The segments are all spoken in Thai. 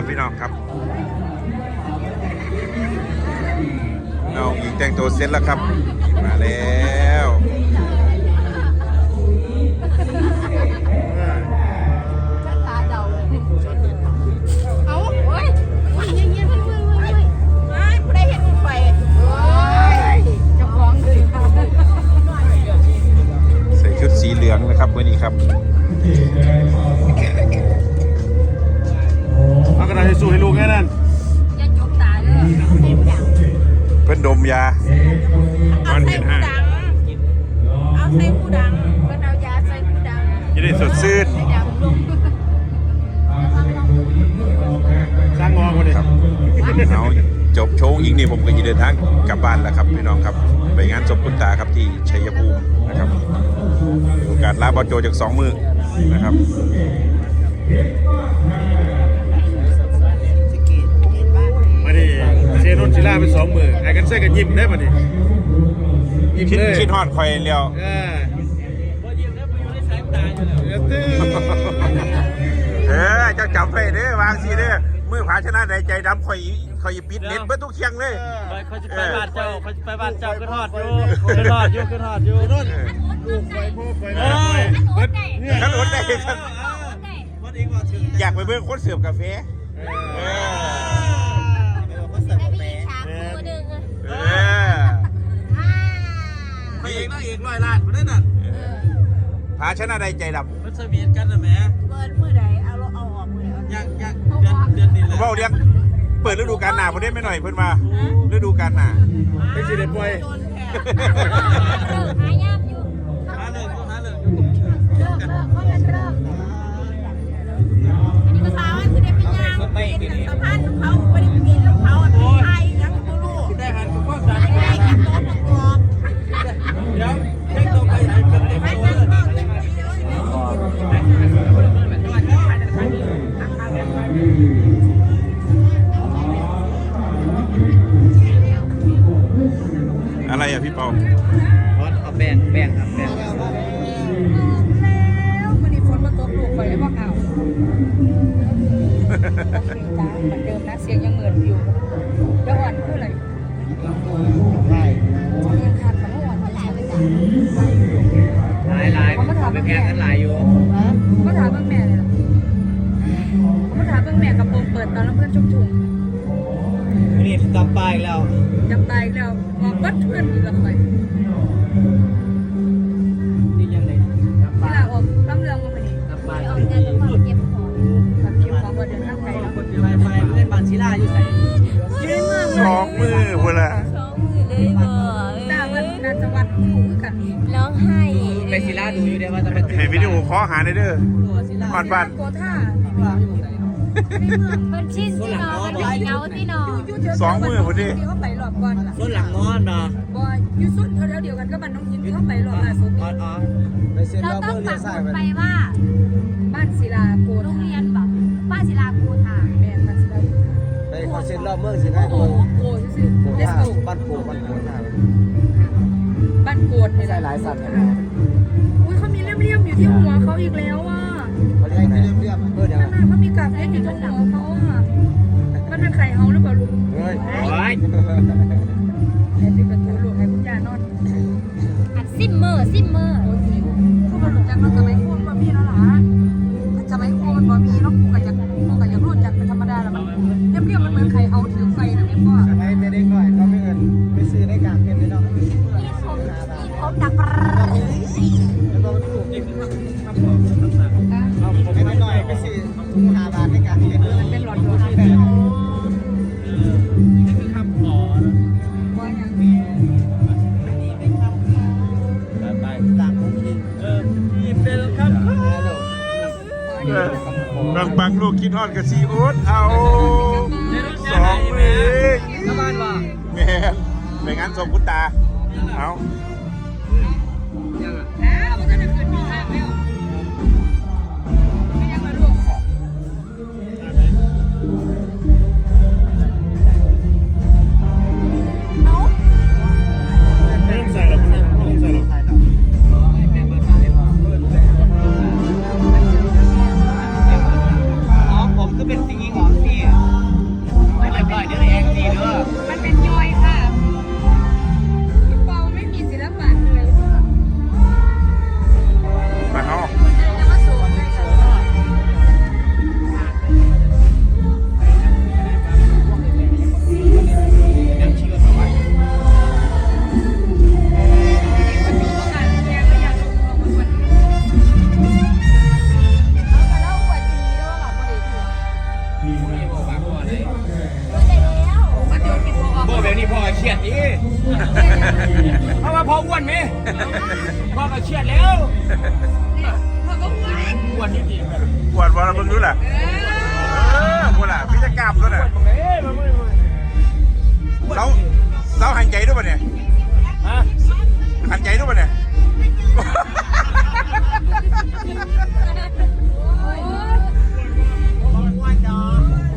ครับพี่น้องครับน้องหญิงแต่งตัวเสร็จแล้วครับ มาแล้ว ผู้ดังเพิ่นเอายาใส่ผู้ดังจะได้สดชื่นให้ดังลงสร้างงอคนนี้ครับเอาจบโชว์อีกนี่ผมก็จะเดินทางกลับบ้านแล้วครับพี่น้องครับ ไปงานศพคุณตาครับที่ชัยภูมินะครับโอกาสลาบอลโจจากสองมือนะครับมาดิเซนนชิล่าเป็นสองมือไอ้กันเซ่กันยิ้มได้ป่ะนี่ยิ้มคิดเลยคิดฮอดคอยแล้วเออตื้อ เออเจ้าจำไว้เด้อวางสีเด้อมือผาชนะในใจดำคอยคอยปิดเน็ตเบิดทุกเคียงเลยไปเขาจะไปบ้านเจ้าเขาจะไปบ้านเจ้าขึ้นฮอดอยู่ขึ้นฮอดอยู่ขึ้นฮอดอยู่นู่นลูกไฟพ่อไฟแม่ไฟเบิดเนี่ยขันรถได้ครับวัดเองว่าถึงอยากไปเบิ่งคนเสิร์ฟกาแฟเออได้พี่ช้างตัวหนึ่งอะเออไปเองนะเองร้อยล้านคนนั้นน่ะ ผาชนะในใจดมันสวีทกันนะแหม่เปิดมือใดเอาเอาออกมือใดอยากอยากเดือนเดือนนี้แหละำเบ้าเลี้ยงเปิดฤดูกาลหนาพอได้ไม่หน่อยเพิ่นมาฤดูกาลหนาไม่ใช่เด็กป่วยโดนแผลหายาก อะไรอะพี่เปาวัดเอาแบ่งแบ่งครับแบ่งแล้ววันนี้ฝนมาตกลูกไปแล้วว่าเอาโอเคจ้าเหมือนเดิมนะเสียงยังเหมือนอยู่แล้วอ่อนคืออะไรใช่เงินขาดมันอ่อนหลายไปจ้ะหลายหลายไปแพงกันหลายอยู่ก็ถามเบิ่งแม่เลยเหรอก็ถามเบิ่งแม่กับโปมเปิดตอนแล้วเพื่อนชุ่ม นี่กลับไปแล้วๆจำตายอีกแล้วออกบัดเพื่อนอีกแล้วไปนี่ยังไงกลับเวไปลาออกลำเรืองมาพอดีกลับไปออกงานก็เก็บของแบบเก็บของมาเดินทางไกลแล้วคนไฟไฟเล่นบานชิล่าอยู่ไหนยืนเมืองสองมือพุ่นละสองมือเลยบ่จ้าวันนาจะวัดคู่กันร้องไห้ไปชิล่าดูอยู่เดี๋ยวว่าจะเป็นให้วิดีโอขอหาได้เด้อตัวชิล่าก่อนบ้านโกท่าใน เมืองมันชินที่นอนมันเป็นเงาที่นอนยู่แถวสองมือพอดีที่เขาไปรอบก่อนล่ะรถหลังนอนเนาะบ่อยู่สุดแถวๆเดียวกันก็บ้านน้องยินที่เขาไปรอบล่าสุดอ๋ออ๋อไปเซ็นเราเราต้อเพิ่งงเรีปัยกนหสามุยดไปไปว่าบ้านศิลาโกโรงธาเรียนแบบป้าศิลากูทาแม่นบ้านศิลาโกธาไปขอเซ็นรอบเมืองสิโอ้ให้โหคนโกซื่อโคๆท่า let's go บ้านปูบ้านปูท่าบ้านโกดนี่ใช่แหละหลายสัตว์เนี่ยอุ้ยเขามีเลี่ยมๆอยู่ที่หัวเขาอีกแล้วอะเขาเรียกเรียบเรียบเพื่อนเดี๋ยวนั่นน่ะเขามีกาบ เป็นไข่เฮาหรือเปล่าลูกเฮ้ยโอ้ยเดี๋ยวปิดประตูลูกให้คุณย่านอนอัดซิมเมอร์ซิมเมอร์เขาบอกจักเราจะไม่คูณบะหมี่แล้วหรอจะไม่คูณมันบะหมี่เนาะกูกับจักกูกับจักรู้จักเป็นธรรมดาแล้วมันเรียบๆมันเหมือนไข่เฮาถือไฟนะแม่พ่อ บางบางลูกคิดทอดกับซีโอ๊ตเอาสองมือชาวบ้านว่ะแม่นไปงานส่งคุณตา เอายังอะ วดบอลมึงรู้ล่ะเออพูดล่ะพี่จะกล้ามด้วยน่ะเอ้ยมาไม่ไม่เสาเสาหันใจด้วยป่ะเนี่ยฮะหันใจด้วยป่ะเนี่ย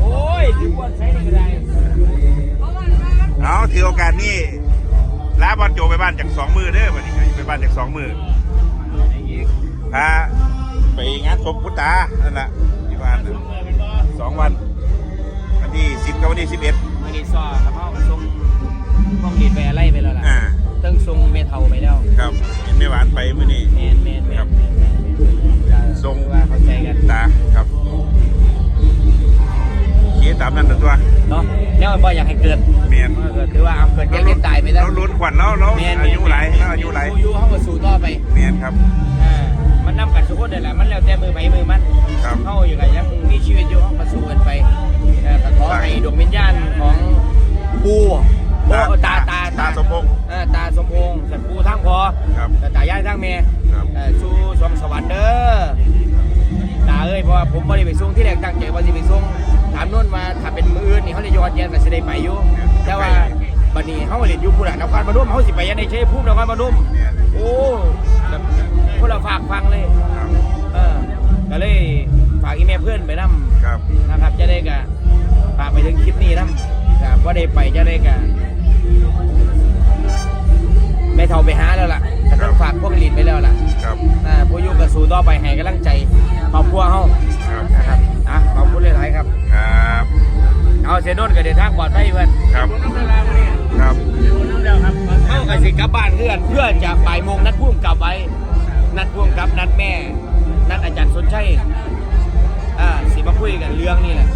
โอ้ยที่อ้วนใช้ในกระไดเอาถือโอกาสนี้ลาบอลโจไปบ้านจากสองมือเด้อวันนี้ไปบ้านจากสองมือพา ไปงานศพพุทธานั่นแหละที่บ้านน่ะสองวัน วันที่สิบกับวันที่สิบเอ็ดไม่ได้ซ้อครับพ่อก็ส่งห้องดีดไปอะไรไปแล้วล่ะอ่าตั้งทรงเมทัลไปแล้วครับเห็นไม่หวานไปมื้อนี้ แมนแมนแมครันบแมนแมนแมนทรงว่าเข้าใจกันตาครับเขียตามนั้นนะตัวเนาะแล้วมันบ่อยากให้เกิดเมียนเมื่อเกิดถือว่าเอาเกิดแยกเล่นตายไปแล้วเราลุ้นขวัญแล้วเราแมนอายุไหลเราอายุไหลอยู่เขาก็สู่ต่อไป เมียนครับ อ่ามั นนำกันทุกคนเลยแหละมันแล้วแต่มือไปมือมันครับเข้าอยู่กับยังมีชีวิตอยู่เขาก็สู้กันไปเออก็ขอให้ดวงวิญญาณของปูโอ้ตาตาตาสมพงษ์เออตาสมพงษ์สัตว์ปูทั้งพอครับแต่ตายายทั้งแม่ครับ เอ่อสู่สวงสวรรค์เด้อตาเอ้ยเพราะว่าผมไม่ได้ไปส่งที่แรกตั้งใจว่าจะไปส่งถามนู่นมาถ้าเป็นมืออื่นนี่เขาเลยยอดเย็นก็สิได้ไปอยู่แต่ว่าบัดนี้เขาเรียนอยู่ผู้หลักนครพนมเขาสิไปยังในเชยภูมินครพนมเมียนโอ้แบบ คนละฝากฟังเลยครับเออก็เลยฝากอีเมลเพื่อนไปนํครับนะครับ จะได้กะฝากไปถึงคลิปนี้นํแต่ว่าได้ไปจะได้กะไม่เท่าไปหาแล้วล่ะแต่ต้องฝากพวกลีดไปแล้วล่ะครับอ่าผู้อยุ่กับสู่ต่อไปให้กำลังใจครอบครัวเฮาครับนะครับอะขอบคุณหลายๆครับครับเอาเซนนก็เดินทางปลอดภัยเพื่อนครับครับเฮากับสิกลับบ้านเพื่อนเพื่อจะบ่ายโมงนัดพุ่มกลับไว้ นัดพุ่มกับนัดแม่ นัดอาจารย์สนชัยอ่าสิมาคุยกันเรื่องนี่แหละ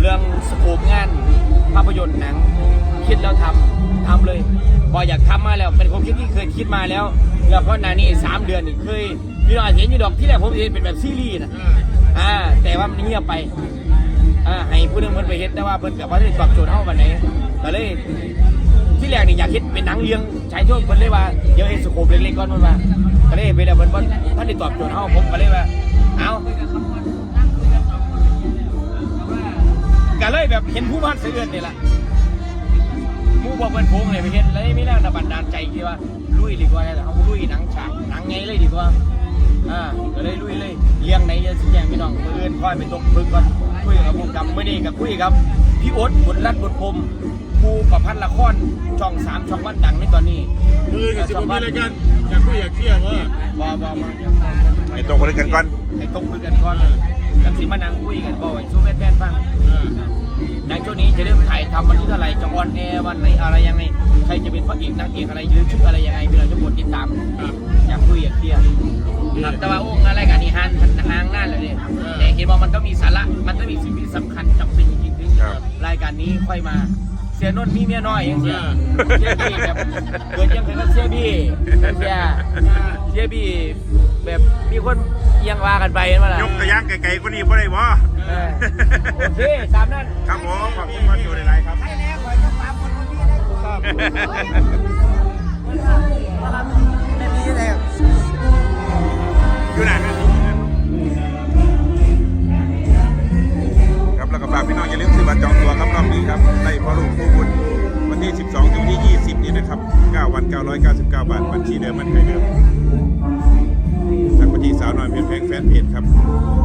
เรื่องสกูปงาน ภาพยนตร์หนัง คิดแล้วทำทำเลยพออยากทำมาแล้วเป็นความคิดที่เคยคิดมาแล้ว แล้วก็นานี่สามเดือนนี่เคยพี่น้องเห็นอยู่ดอกที่แรกผมเห็นเป็นแบบซีรีส์นะอ่าแต่ว่ามันเงียบไปอ่าให้ผู้หนึงเพิ่นไปเฮ็ดแต่ว่าเพิ่นกับว่าได้ตอบโจทย์เฮาวันไหน เลยที่แรกนี่อยากเฮ็ดเป็นหนังเรื่องชายโชคเพิ่นเลยว่าเดี๋ยวเฮ็ดสโคปเล็กๆก่อนเพิ่นว่าก็เลยไปแล้วเพิ่นบ่ท่านได้ตอบโจทย์เฮาผมก็เลยว่าเอาก็เลยแบบเห็นผู้พันเสือนนี่ล่ะหมู่บ่เพิ่นพงเลยไปเฮ็ดเลยมีแรงบันดาลใจที่ว่าลุยดีกว่าแต่เฮาลุยหนังฉากหนังไงเลยดีกว่าอ่าก็เลยลุยเลยเลี้ยงไหนจะสิแจ้งพี่น้องมื้ออื่นค่อยไปตกปึกก่อนคุยกับผู้กำกับมื้อนี้ก็คุยกับพี่โอ๊ตบุญรัตน์บุญพรม ผู้ประพันธ์ละครช่องสามช่องวันดังในตอนนี้คือกับสิบมีรายการอยากคุยอยากเคลียร์ว่าบอบอมาให้ตรงกันกันก่อนให้ตรงคุยกันก่อนกันสิมานั่งคุยกันบ่อยสู้แฟนๆฟังในช่วงนี้จะเริ่มถ่ายทำวันที่เท่าไหร่จะออนแอร์วันไหนอะไรยังไงใครจะเป็นพระเอกนางเอกอะไรหรือชื่ออะไรยังไงพี่เราจะกดติดตามอยากคุยอยากเคลียร์ครับแต่ว่าโอ้งานรายการนี้ฮันห่างนั่นเลยเนี่ยแต่เห็นว่ามันก็มีสาระมันก็มีสิ่งที่สำคัญจำเป็นจริงๆถึงครับรายการนี้ค่อยมา เสียนนท์มีเมียน้อยอย่างเสียเสียบี้แบบเกิดยังไงก็เสียบี้เสียเสียบี้แบบมีคนเอียงว่ากันไปนั่นมาล่ะยกกระย่างไกลๆกว่านี้บ่ได้บ่เออโอเคตามนั้นครับผมขอบคุณมาอยู่ในไลน์ครับไม่มีอะไรอยู่ไห น้อยเพียงแพงแฟนเพจครับ